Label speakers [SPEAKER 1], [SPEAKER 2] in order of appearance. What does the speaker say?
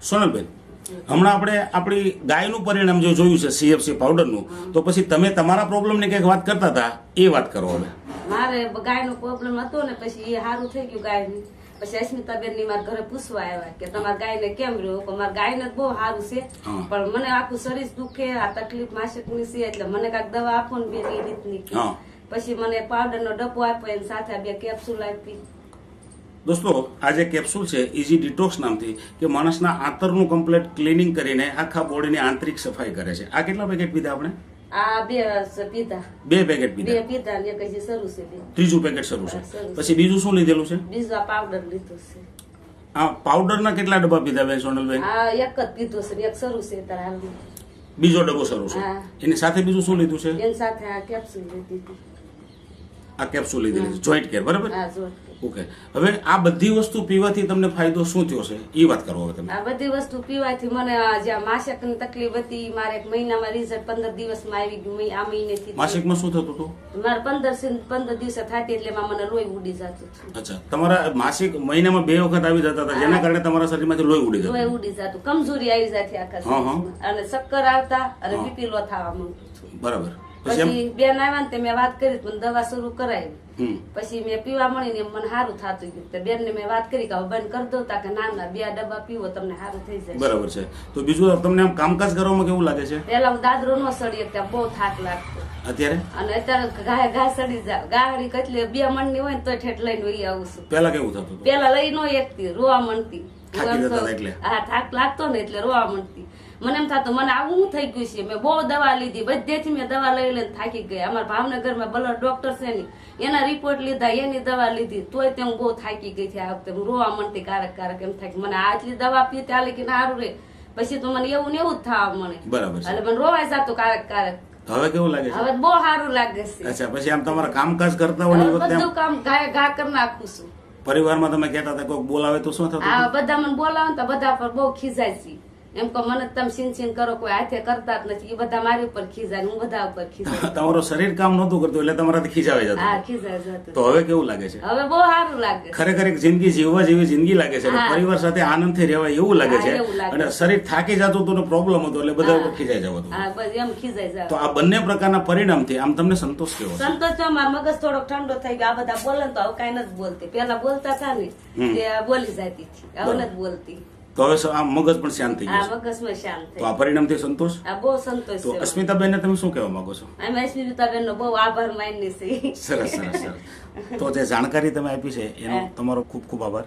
[SPEAKER 1] સોનલબેન હમણાં આપણે આપણી ગાયનું પરિણામ જે જોયું છે સીએફસી પાવડરનું તો પછી તમે તમારા પ્રોબ્લેમની કંઈક વાત કરતા હતા એ વાત કરો હવે.
[SPEAKER 2] મારે ગાયનો પ્રોબ્લેમ હતો ને પછી એ સારું થઈ ગયું ગાયની. પછી અસ્મિતાબેનની મારા ઘરે પૂછવા આવ્યા કે તમારા ગાય ને કેમ રહ્યું? કે મારા ગાય ને બહુ સારું છે. પણ મને આખું શરીર દુખે આ તકલીફ માસિકની છે એટલે મને કાંઈક દવા આપો ને બે રીતની. પછી મને પાવડર નો ડબ્બો આપ્યો એની સાથે બે કેપ્સ્યુલ આપી.
[SPEAKER 1] દોસ્તો આ જે કેપ્સ્યુલ છે ઇઝી ડિટોક્સ નામથી કે માણસના આંતરનું કમ્પ્લીટ ક્લિનિંગ કરીને આખા બોડીની આંતરિક સફાઈ કરે છે. આ કેટલા પેકેટ પીધા આપણે?
[SPEAKER 2] બે
[SPEAKER 1] પેકેટ પીધા. ત્રીજું પેકેટ શરૂ છે. પછી બીજું શું લીધેલું છે?
[SPEAKER 2] બીજું આ પાવડર લીધો છે.
[SPEAKER 1] આ પાવડરના કેટલા ડબ્બા પીધા બેન સોનલબેન?
[SPEAKER 2] એક જ પીધો છે એક શરૂ છે
[SPEAKER 1] બીજો ડબ્બો શરૂ છે. એની સાથે બીજું શું લીધું છે?
[SPEAKER 2] એની સાથે આ કેપ્સ્યુલ લીધી
[SPEAKER 1] આ કેપ્સ્યુલ લીધેલી છે. જોઈન્ટ કેર બરાબર?
[SPEAKER 2] હા જો
[SPEAKER 1] ઓકે. હવે આ બધી વસ્તુ પીવાથી તમને ફાયદો શું થયો છે? એ વાત કરો હવે તમે.
[SPEAKER 2] આ બધી વસ્તુ પીવાથી મને જ્યાં જ્યાં માસિકની તકલીફ હતી મારે એક મહિનામાં રિઝલ્ટ પંદર દિવસમાં આવી ગયું. આ મહિનેથી
[SPEAKER 1] માસિકમાં શું થતું હતું?
[SPEAKER 2] મારે પંદર પંદર દિવસે થતી એટલે મને લોહી ઉડી જતું
[SPEAKER 1] અચ્છા. તમારા માસિક મહિનામાં બે વખત આવી જતા હતા જેના કારણે તમારા શરીરમાંથી લોહી ઉડી
[SPEAKER 2] લોહી
[SPEAKER 1] જતું
[SPEAKER 2] ઉડી જતું. કમજોરી આવી જતી આખા. અને શક્કર આવતા અને. બીપી લો થવા માંગતું
[SPEAKER 1] બરાબર. પછી
[SPEAKER 2] બેન આવ્યા ને મેં વાત કરી પણ દવા શરૂ કરાવી. પછી મેં પીવા મળી ને મને સારું થતું ગયું. તો બેન ને મેં વાત કરી કે હવે બંધ કરી દો તા કે ના ના બે ડબ્બા પીવો તમને સારું થઈ જાય
[SPEAKER 1] બરાબર છે. તો બીજું તમને આમ કામકાજ કરવામાં કેવું લાગે છે?
[SPEAKER 2] પેલા હું દાદરો નો સડી ત્યાં બહુ થાક લાગતો.
[SPEAKER 1] અત્યારે?
[SPEAKER 2] અને અત્યારે ગાય ઘા સડી જાય ગાહડી કેટલી બે મણની હોય ને તો ઠેઠ લઈને વહી આવું છું.
[SPEAKER 1] પેલા કેવું થતું
[SPEAKER 2] પેલા લઈ નો એકતી રોવા મળતી? હા થાક લાગતો ને એટલે રોવા મળતી. મને એમ થતું મને આવું શું થઈ ગયું છે મેં બહુ દવા લીધી બધેથી મેં દવા લઈ લઈને થાકી ગઈ. અમારા ભાવનગરમાં બ્લડ ડોક્ટર છે ને એના રિપોર્ટ લીધા એની દવા લીધી તોય તે હું બહુ થાકી ગઈ છે આ વખતે. હું રોવા મળતી કારક કારક એમ થાય મને આટલી દવા પી ત્યાં કે સારું રે. પછી તો મને એવું ને એવું જ થવા મળે.
[SPEAKER 1] બરાબર
[SPEAKER 2] એટલે મને રોવાય જતું કારક કારક.
[SPEAKER 1] હવે કેવું લાગે છે?
[SPEAKER 2] હવે બહુ સારું લાગે છે.
[SPEAKER 1] અચ્છા પછી આમ તમારા કામકાજ કરતા હોય
[SPEAKER 2] બધું કામ ગાય ગા કરી નાખું છું.
[SPEAKER 1] પરિવારમાં તમે કહેતા હતા કોઈક બોલાવે તો શું થતું?
[SPEAKER 2] બધા મને બોલાવે તો બધા પર બહુ ખીજાય છે. એમ કે મને તમે છીન છીન કરો કોઈ હાથે કરતા જ નથી. એ બધા મારી ઉપર ખીજાય હું બધા ઉપર ખીજાય.
[SPEAKER 1] તમારું શરીર કામ નહોતું કરતું એટલે તમારાથી ખીજાવે જતું.
[SPEAKER 2] હા ખીજાય જતું.
[SPEAKER 1] તો હવે કેવું લાગે છે?
[SPEAKER 2] હવે બહુ સારું લાગે
[SPEAKER 1] ખરેખર એક જિંદગી જીવવા જેવી જિંદગી લાગે છે પરિવાર સાથે આનંદથી રહેવાય એવું લાગે છે. અને શરીર થાકી જતું હતું પ્રોબ્લેમ હતો એટલે બધા ઉપર ખીજાઈ જવું
[SPEAKER 2] હા બસ એમ જાય
[SPEAKER 1] તો આ બંને પ્રકારના પરિણામથી આમ તમને સંતોષ કેવો
[SPEAKER 2] સંતોષ મારો મગજ થોડોક ઠંડો થઈ ગયો. આ બધા બોલે તો હવે કઈ નથી બોલતી. પેલા બોલતા હતા ને તે બોલી જતી હતી. હવે નથી બોલતી.
[SPEAKER 1] તો હવે આ મગજ પણ શાંત થઈ ગયું
[SPEAKER 2] મગજમાં શાંત
[SPEAKER 1] તો આ પરિણામથી સંતોષ?
[SPEAKER 2] આ બહુ સંતોષ
[SPEAKER 1] તો અસ્મિતાબેન તમે શું કહેવા માંગો છો?
[SPEAKER 2] અમે અસ્મિતાબેન નો બહુ આભાર માની છે
[SPEAKER 1] સરસ સરસ સરસ. તો જે જાણકારી તમે આપી છે એનો તમારો ખૂબ ખૂબ આભાર.